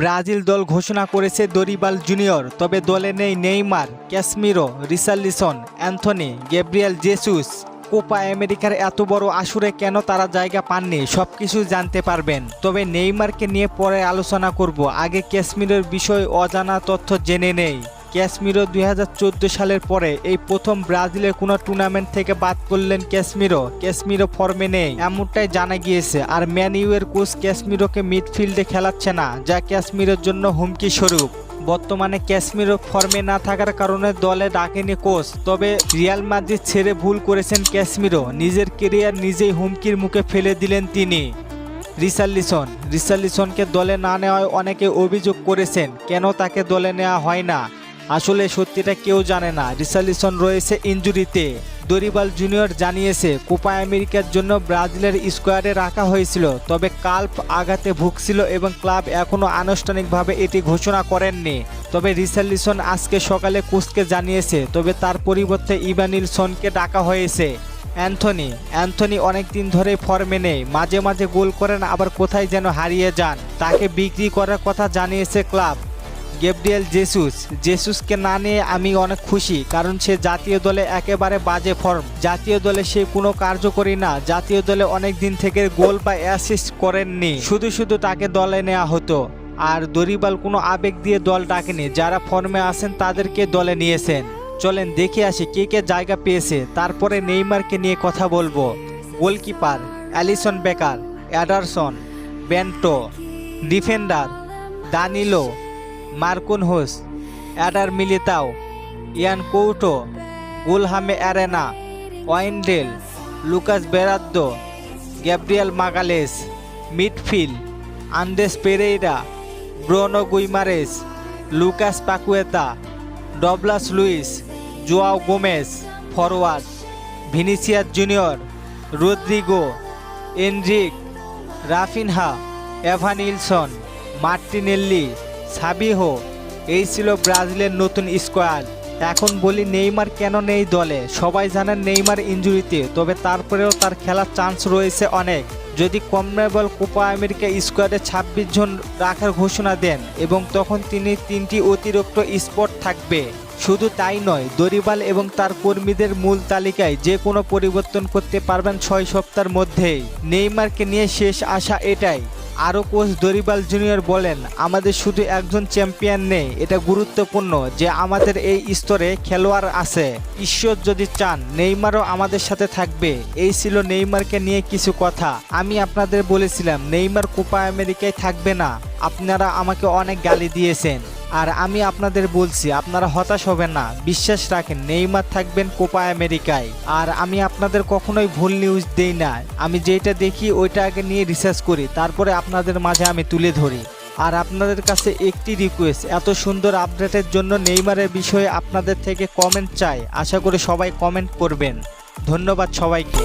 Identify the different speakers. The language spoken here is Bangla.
Speaker 1: ব্রাজিল দল ঘোষণা করেছে দরিবাল জুনিয়র, তবে দলে নেই Neymar, Casemiro, Richarlison, Antony Gabriel Jesus. Copa আমেরিকার এত বড় আসরে কেন তারা জায়গা পাননি সব কিছু জানতে পারবেন। তবে নেইমারকে নিয়ে পরে আলোচনা করব, আগে ক্যাসমিরের বিষয় অজানা তথ্য জেনে নেই। ক্যাসমিরো দুই সালের পরে এই প্রথম ব্রাজিলের কোনো টুর্নামেন্ট থেকে বাদ করলেন ক্যাসমিরো। ক্যাসমিরো ফর্মে নেই, এমনটাই জানা গিয়েছে। আর ম্যান ইউয়ের কোচ ক্যাসমিরোকে মিডফিল্ডে খেলাচ্ছে না, যা ক্যাসমিরোর জন্য হুমকি স্বরূপ। বর্তমানে ক্যাসমিরো ফর্মে না থাকার কারণে দলে ডাকেনি কোচ, তবে রিয়াল মাদ্রিদ ছেড়ে ভুল করেছেন ক্যাসমিরো। নিজের কেরিয়ার নিজেই হুমকির মুখে ফেলে দিলেন তিনি। রিসার্লিসন, রিসার্লিসনকে দলে না নেওয়ায় অনেকে অভিযোগ করেছেন, কেন তাকে দলে নেওয়া হয় না? আসলে সত্যিটা কেউ জানে না। রিসার্লিসন রয়েছে ইঞ্জুরিতে। দরিবাল জুনিয়র জানিয়েছে, কোপা আমেরিকার জন্য ব্রাজিলের স্কোয়াডে রাখা হয়েছিল, তবে কাল্প আঘাতে ভুগছিল এবং ক্লাব এখনও আনুষ্ঠানিকভাবে এটি ঘোষণা করেননি। তবে রিসার্লিসন আজকে সকালে কোচকে জানিয়েছে, তবে তার পরিবর্তে ইভানিলসনকে ডাকা হয়েছে। অ্যান্থনি অ্যান্থনি অনেক দিন ধরে ফর্মে নেই, মাঝে মাঝে গোল করেন, আবার কোথায় যেন হারিয়ে যান। তাকে বিক্রি করার কথা জানিয়েছে ক্লাব। Gabriel Jesus. জেসুসকে না নিয়ে আমি অনেক খুশি, কারণ সে জাতীয় দলে একেবারে বাজে ফর্ম। জাতীয় দলে সে কোনো কার্যকরী না, জাতীয় দলে অনেক দিন থেকে গোল বা অ্যাসিস্ট করেননি। শুধু শুধু তাকে দলে নেওয়া হতো, আর দরিবাল কোনো আবেগ দিয়ে দল ডাকেনি। যারা ফর্মে আছেন তাদেরকে দলে নিয়েছেন। চলেন দেখে আসি কে কে জায়গা পেয়েছে। তারপরে নেইমারকে নিয়ে কথা বলব। Goalkeeper Alisson Becker, Ederson, Bento, defender, Danilo Marquinhos, Eder Militao, Yan Couto, Guilherme Arana, Wendell, Lucas Beraldo, Gabriel Magalhaes, midfield, Andreas Pereira, Bruno Guimaraes, Lucas Paqueta, Douglas Luiz, Joao Gomes forward Vinicius Junior, Rodrygo, Endrick, Raphinha Evanilson Martinelli Savinho এই ছিল ব্রাজিলের নতুন স্কোয়াড। এখন বলি নেইমার কেন নেই দলে? সবাই জানেন নেইমার ইঞ্জুরিতে তবে তারপরেও তার খেলার চান্স রয়েছে অনেক। যদি কমনেবল কোপা আমেরিকা স্কোয়াডে ছাব্বিশ জন রাখার ঘোষণা দেন, এবং তখন তিনি তিনটি অতিরিক্ত স্পট থাকবে। শুধু তাই নয়, দরিবাল এবং তার কর্মীদের মূল তালিকায় যে কোনো পরিবর্তন করতে পারবেন ছয় সপ্তাহের মধ্যেই। নেইমারকে নিয়ে শেষ আশা এটাই। আরও কোচ দরিবাল জুনিয়র বলেন, আমাদের শুধু একজন চ্যাম্পিয়ন নেই, এটা গুরুত্বপূর্ণ যে আমাদের এই স্তরে খেলোয়াড় আছে। ঈশ্বর যদি চান, নেইমারও আমাদের সাথে থাকবে। এই ছিল নেইমারকে নিয়ে কিছু কথা। আমি আপনাদের বলেছিলাম, নেইমার কোপা আমেরিকায় থাকবে না। আপনারা আমাকে অনেক গালি দিয়েছেন। আর আমি আপনাদের বলছি, আপনারা হতাশ হবেন না। বিশ্বাস রাখেন, নেইমার থাকবেন কোপা আমেরিকায়। আর আমি আপনাদের কখনোই ভুল নিউজ দেই না। আমি যেটা দেখি, ওইটা আগে নিয়ে রিসার্চ করি, তারপরে আপনাদের মাঝে আমি তুলে ধরি। আর আপনাদের কাছে একটি রিকোয়েস্ট এত সুন্দর আপডেটের জন্য নেইমারের বিষয়ে আপনাদের থেকে কমেন্ট চাই। আশা করি সবাই কমেন্ট করবেন। ধন্যবাদ সবাইকে।